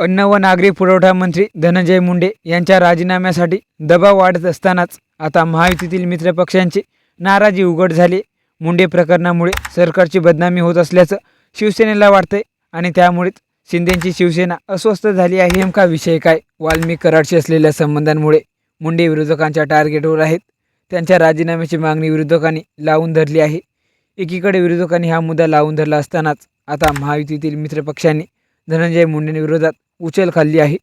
अन्न व नागरी पुरवठा मंत्री धनंजय मुंडे यांच्या राजीनाम्यासाठी दबाव वाढत असतानाच आता महायुतीतील मित्रपक्षांची नाराजी उघड झाली. मुंडे प्रकरणामुळे सरकारची बदनामी होत असल्याचं शिवसेनेला वाटतंय आणि त्यामुळेच शिंदेची शिवसेना अस्वस्थ झाली आहे नेमका विषय काय? वाल्मिक कराडशी असलेल्या संबंधांमुळे मुंडे विरोधकांच्या टार्गेटवर आहेत. त्यांच्या राजीनाम्याची मागणी विरोधकांनी लावून धरली आहे. एकीकडे विरोधकांनी हा मुद्दा लावून धरला असतानाच आता महायुतीतील मित्रपक्षांनी धनंजय मुंडेंविरोधात उचल खाल्ली आहे.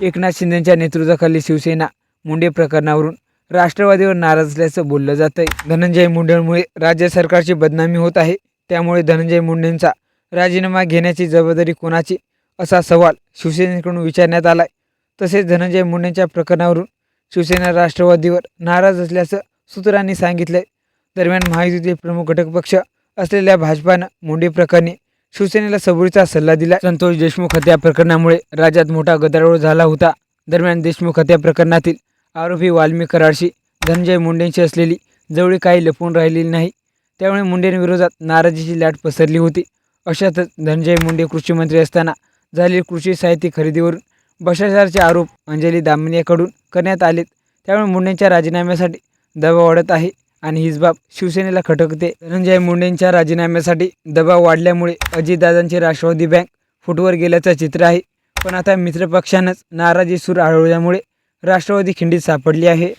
एकनाथ शिंदेच्या नेतृत्वाखाली शिवसेना मुंडे प्रकरणावरून राष्ट्रवादीवर नाराज असल्याचं बोललं जात आहे धनंजय मुंडेंमुळे राज्य सरकारची बदनामी होत आहे. त्यामुळे धनंजय मुंडेंचा राजीनामा घेण्याची जबाबदारी कोणाची असा सवाल शिवसेनेकडून विचारण्यात आलाय. तसेच धनंजय मुंडेंच्या प्रकरणावरून शिवसेना राष्ट्रवादीवर नाराज असल्याचं सूत्रांनी सांगितलंय. दरम्यान महायुतीचे प्रमुख घटक पक्ष असलेल्या भाजपानं मुंडे प्रकरणी शिवसेनेला सबुरीचा सल्ला दिला. संतोष देशमुख हत्या प्रकरणामुळे राज्यात मोठा गदारोळ झाला होता. दरम्यान देशमुख हत्या प्रकरणातील आरोपी वाल्मी कराडशी धनंजय मुंडेंची असलेली जवळी काही लपवून राहिलेली नाही. त्यामुळे मुंडेंविरोधात नाराजीची लाट पसरली होती. अशातच धनंजय मुंडे कृषी मंत्री असताना झालेली कृषी साहित्य खरेदीवरून भ्रष्टाचाराचे आरोप अंजली दामनियाकडून करण्यात आलेत. त्यामुळे मुंडेंच्या राजीनाम्यासाठी दबाव वाढत आहे. आणि हीच बाब शिवसेनेला खटकते. धनंजय मुंडेंच्या राजीनाम्यासाठी दबाव वाढल्यामुळे अजितदादांची राष्ट्रवादी बँक फुटवर गेल्याचं चित्र आहे. पण आता मित्रपक्षानंच नाराजी सूर आढळल्यामुळे राष्ट्रवादी खिंडीत सापडली आहे.